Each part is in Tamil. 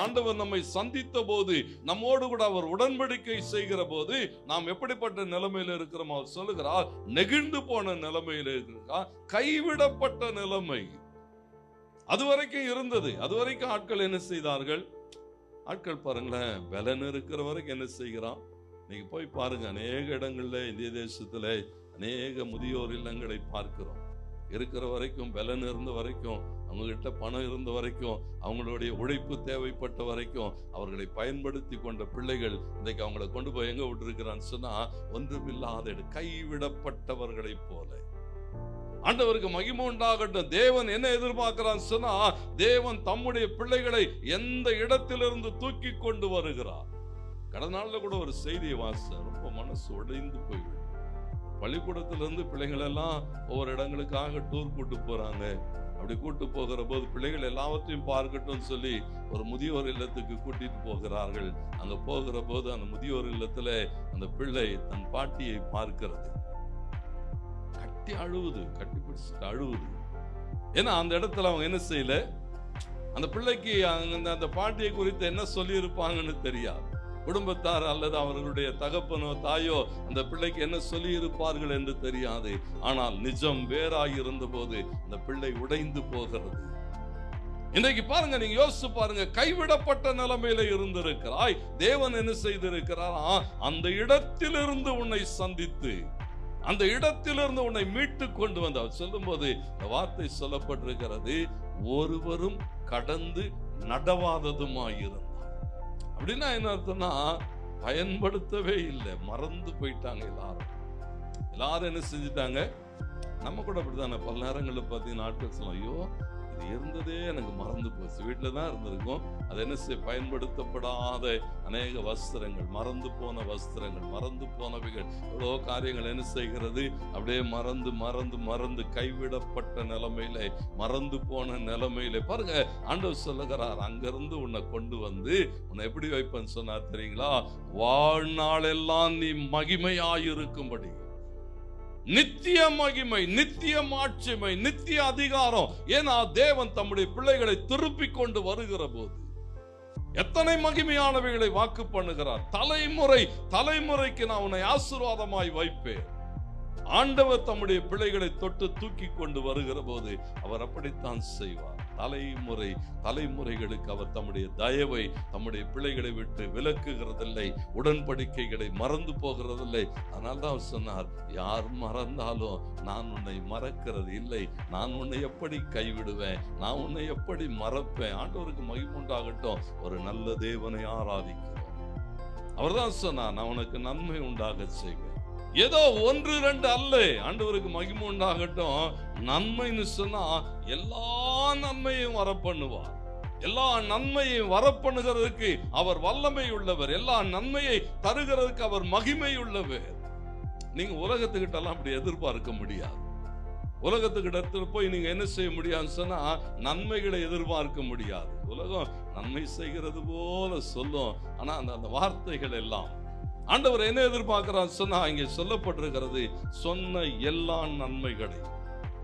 ஆண்டவர் நம்மை சந்தித்த போது நம்மோடு கூட அவர் உடன்படிக்கை செய்கிற போது நாம் எப்படிப்பட்ட நிலைமையில இருக்கிறோம் அவர் சொல்லுகிறார் நெகிழ்ந்து போன நிலைமையில இருக்கிறார் கைவிடப்பட்ட நிலைமை. அது வரைக்கும் இருந்தது. அது வரைக்கும் ஆட்கள் என்ன செய்தார்கள்? ஆட்கள் பாருங்களேன் பலன் இருக்கிற வரைக்கும் என்ன செய்கிறான்? இன்னைக்கு போய் பாருங்க அநேக இடங்களில் இந்திய தேசத்துல அநேக முதியோர் இல்லங்களை பார்க்கிறோம். இருக்கிற வரைக்கும் பலன் இருந்த வரைக்கும் அவங்ககிட்ட பணம் இருந்த வரைக்கும் அவங்களுடைய உழைப்பு தேவைப்பட்ட வரைக்கும் அவர்களை பயன்படுத்தி கொண்ட பிள்ளைகள் இன்றைக்கு அவங்கள கொண்டு போய் எங்கே விட்டுருக்கிறான்னு சொன்னால் ஒன்றுமில்லாத கைவிடப்பட்டவர்களைப் போல. ஆண்டவருக்கு மகிமை உண்டாகட்டும். தேவன் என்ன எதிர்பார்க்கிறான்னு சொன்னா தேவன் தம்முடைய பிள்ளைகளை எந்த இடத்திலிருந்து தூக்கி கொண்டு வருகிறார்? கடந்த நாளில் கூட ஒரு செய்தியை வாச ரொம்ப மனசு உடைந்து போய்விடும் பள்ளிக்கூடத்திலிருந்து பிள்ளைகள் எல்லாம் ஒவ்வொரு இடங்களுக்காக டூர் கூட்டு போறாங்க. அப்படி கூட்டு போகிற போது பிள்ளைகள் எல்லாவற்றையும் பார்க்கட்டும் சொல்லி ஒரு முதியோர் இல்லத்துக்கு கூட்டிட்டு போகிறார்கள். அங்க போகிற போது அந்த முதியோர் இல்லத்துல அந்த பிள்ளை தன் பாட்டியை பார்க்கிறது. கட்டி அழுவுது கட்டி பிடிச்சிட்டு அழுவுது. ஏன்னா அந்த இடத்துல அவங்க என்ன செய்யல? அந்த பிள்ளைக்கு அந்த அந்த பாட்டியை குறித்து என்ன சொல்லியிருப்பாங்கன்னு தெரியாது. குடும்பத்தார் அல்லது அவர்களுடைய தகப்பனோ தாயோ அந்த பிள்ளைக்கு என்ன சொல்லியிருப்பார்கள் என்று தெரியாது. ஆனால் நிஜம் வேறாக இருந்தபோது அந்த பிள்ளை உடைந்து போகிறது. இன்றைக்கு பாருங்க நீங்க யோசிச்சு பாருங்க கைவிடப்பட்ட நிலைமையில இருந்திருக்கிறாய். தேவன் என்ன செய்திருக்கிறாரா? அந்த இடத்திலிருந்து உன்னை சந்தித்து அந்த இடத்திலிருந்து உன்னை மீட்டு கொண்டு வந்தார் சொல்லும்போது இந்த வார்த்தை சொல்லப்பட்டிருக்கிறது ஒருவரும் கடந்து நடவாததுமாயிருந்தார். அப்படின்னா என்ன அர்த்தம்னா பயன்படுத்தவே இல்லை மறந்து போயிட்டாங்க எல்லாரும். எல்லாரும் என்ன செஞ்சுட்டாங்க? நம்ம கூட அப்படித்தானே பல நேரங்களில் பார்த்தீங்கன்னா ஆட்கள் ஐயோ அது இருந்ததே எனக்கு மறந்து போச்சு. வீட்டில் தான் இருந்திருக்கும். அது என்ன செய்ய பயன்படுத்தப்படாத அநேக வஸ்திரங்கள் மறந்து போன வஸ்திரங்கள் மறந்து போனவைகள் எவ்வளோ காரியங்கள் என்ன செய்கிறது? அப்படியே மறந்து மறந்து மறந்து கைவிடப்பட்ட நிலைமையில மறந்து போன நிலைமையில. பாருங்க ஆண்டவர் சொல்லுகிறார் அங்கிருந்து உன்னை கொண்டு வந்து உன்னை எப்படி வைப்பேன்னு சொன்னார் தெரியுங்களா? வாழ்நாளெல்லாம் நீ மகிமையாயிருக்கும்படி. நித்திய மகிமை நித்திய மாட்சிமை நித்திய அதிகாரம். ஏன்னா தேவன் தம்முடைய பிள்ளைகளை திருப்பி கொண்டு வருகிற போது எத்தனை மகிமையானவைகளை வாக்கு பண்ணுகிறார். தலைமுறை தலைமுறைக்கு நான் உன்னை ஆசீர்வாதமாய் வைப்பேன். ஆண்டவர் தம்முடைய பிள்ளைகளை தொட்டு தூக்கி கொண்டு வருகிற போது அவர் அப்படித்தான் செய்வார். தலைமுறை தலைமுறைகளுக்கு அவர் தம்முடைய தயவை தம்முடைய பிள்ளைகளை விட்டு விலக்குகிறதில்லை உடன்படிக்கைகளை மறந்து போகிறதில்லை. அதனால் தான் அவர் சொன்னார் யார் மறந்தாலும் நான் உன்னை மறக்கிறது இல்லை. நான் உன்னை எப்படி கைவிடுவேன்? நான் உன்னை எப்படி மறப்பேன்? ஆண்டவருக்கு மகிமுண்டாகட்டும் ஒரு நல்ல தேவனை ஆராதிக்கிறோம். அவர்தான் சொன்னார் நான் உனக்கு நன்மை உண்டாக செய்வேன். ஏதோ ஒன்று ரெண்டு அல்ல. ஆண்டவருக்கு மகிமை உண்டாகட்டும். நன்மைன்னு சொன்னா எல்லா நன்மையும் வர பண்ணுவார் எல்லா நன்மையும் வரப்பண்ணுகிறதுக்கு அவர் வல்லமை உள்ளவர் எல்லா நன்மையை தருகிறதுக்கு அவர் மகிமை உள்ளவர் நீங்க உலகத்துக்கிட்ட எல்லாம் அப்படி எதிர்பார்க்க முடியாது. உலகத்துக்கிட்ட போய் நீங்க என்ன செய்ய முடியாதுன்னு சொன்னா நன்மைகளை எதிர்பார்க்க முடியாது. உலகம் நன்மை செய்கிறது போல சொல்லும். ஆனா அந்த அந்த வார்த்தைகள் எல்லாம் ஆண்டவர் என்ன எதிர்பார்க்கிறார்? சொன்னா இங்கே சொல்லப்பட்டிருக்கிறது சொன்ன எல்லா நன்மைகளை.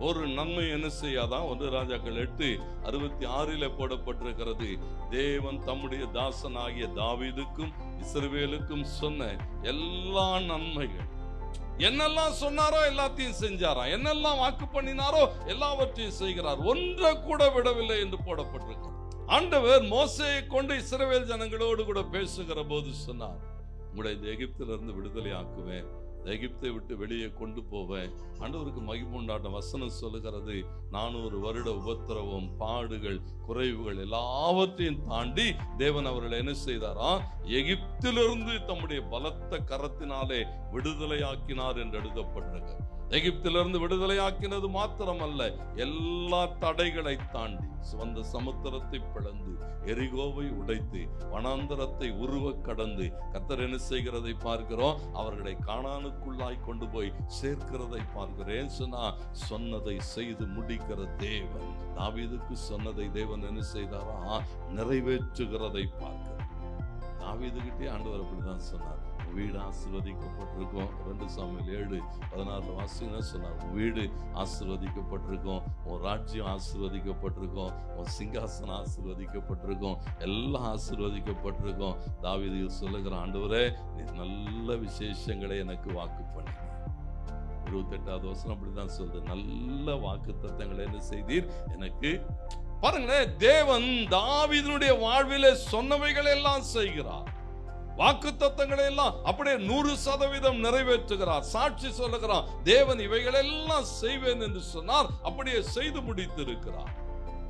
ஒரு நன்மை என்ன செய்யாதான் ஒன்று ராஜாக்கள் எட்டு அறுபத்தி ஆறில் போடப்பட்டிருக்கிறது. தேவன் தம்முடைய தாசனாகிய தாவிதுக்கும் இஸ்ரவேலுக்கும் சொன்ன எல்லா நன்மைகள். என்னெல்லாம் சொன்னாரோ எல்லாத்தையும் செஞ்சாராம் என்னெல்லாம் வாக்கு பண்ணினாரோ எல்லாவற்றையும் செய்கிறார். ஒன்றை கூட விடவில்லை என்று போடப்பட்டிருக்கிறது. ஆண்டவர் மோசையை கொண்டு இஸ்ரவேல் ஜனங்களோடு கூட பேசுகிற போது சொன்னார் உங்களை இந்த எகிப்திலிருந்து விடுதலை ஆக்குவேன் எகிப்தை விட்டு வெளியே கொண்டு போவேன். ஆண்டவருக்கு மகிமுண்டாட்ட வசனம் சொல்லுகிறது நானூறு வருட உபத்திரவம் பாடுகள் குறைவுகள் எல்லாவற்றையும் தாண்டி தேவன் அவர்களை என்ன செய்தாராம் எகிப்திலிருந்து தம்முடைய பலத்த கரத்தினாலே விடுதலையாக்கினார் என்று எழுதப்பட்டிருக்கு. எகிப்திலிருந்து விடுதலையாக்கினது மாத்திரமல்ல எல்லா தடைகளை தாண்டி சுவந்த சமுத்திரத்தை பிளந்து எரிகோவை உடைத்து வனாந்தரத்தை உருவ கடந்து கத்தர் என்ன செய்கிறதை பார்க்கிறோம். அவர்களை காணானுக்குள்ளாய் கொண்டு போய் சேர்க்கிறதை பார்க்கிறேன். சொன்னா சொன்னதை செய்து முடிக்கிற தேவன். தாவீதுக்கு சொன்னதை தேவன் என்ன செய்தாரா? நிறைவேற்றுகிறதை பார்க்கிறேன் தாவீதுகிட்டே ஆண்டவர் அப்படிதான் சொன்னார். வீடு ஆசீர்வதிக்கப்பட்டிருக்கும். ரெண்டு சாமியில் ஏழு பதினாறு வாசிங்க சொன்னார் உன் வீடு ஆசீர்வதிக்கப்பட்டிருக்கும். உன் ராஜ்யம் ஆசீர்வதிக்கப்பட்டிருக்கும். உன் சிங்காசனம் ஆசீர்வதிக்கப்பட்டிருக்கும். எல்லாம் ஆசீர்வதிக்கப்பட்டிருக்கும். தாவிதியில் சொல்லுகிற ஆண்டவரே நீ நல்ல விசேஷங்களை எனக்கு வாக்கு பண்ணி. இருபத்தெட்டாவது வசனம் அப்படிதான் சொல்லுது. நல்ல வாக்கு தத்தங்களை என்ன செய்தீர்? எனக்கு பாருங்களேன் தேவன் தாவிதனுடைய வாழ்விலே சொன்னவைகளை எல்லாம் செய்கிறார். வாக்கு தத்தங்களை எல்லாம் அப்படியே நூறு சதவீதம் நிறைவேற்றுகிறார். சாட்சி சொல்லுகிறார். தேவன் இவைகளெல்லாம் செய்வேன் என்று சொன்னார். அப்படியே செய்து முடித்திருக்கிறார்.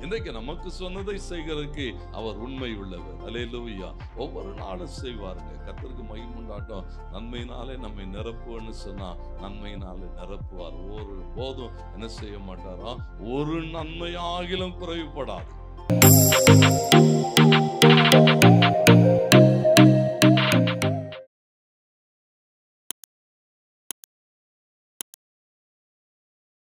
இன்றைக்கு நமக்கு சொன்னதை செய்கிறதுக்கு அவர் உண்மை உள்ளவர். அலேலூயா ஒவ்வொரு நாளும் செய்வாருங்க. கத்திற்கு மகிமுண்டாட்டம் நன்மையினாலே நம்மை நிரப்புன்னு சொன்னா நன்மையினாலே நிரப்புவார். ஒரு போதும் என்ன செய்ய மாட்டாரா ஒரு நன்மையாகிலும் குறைவுபடாது.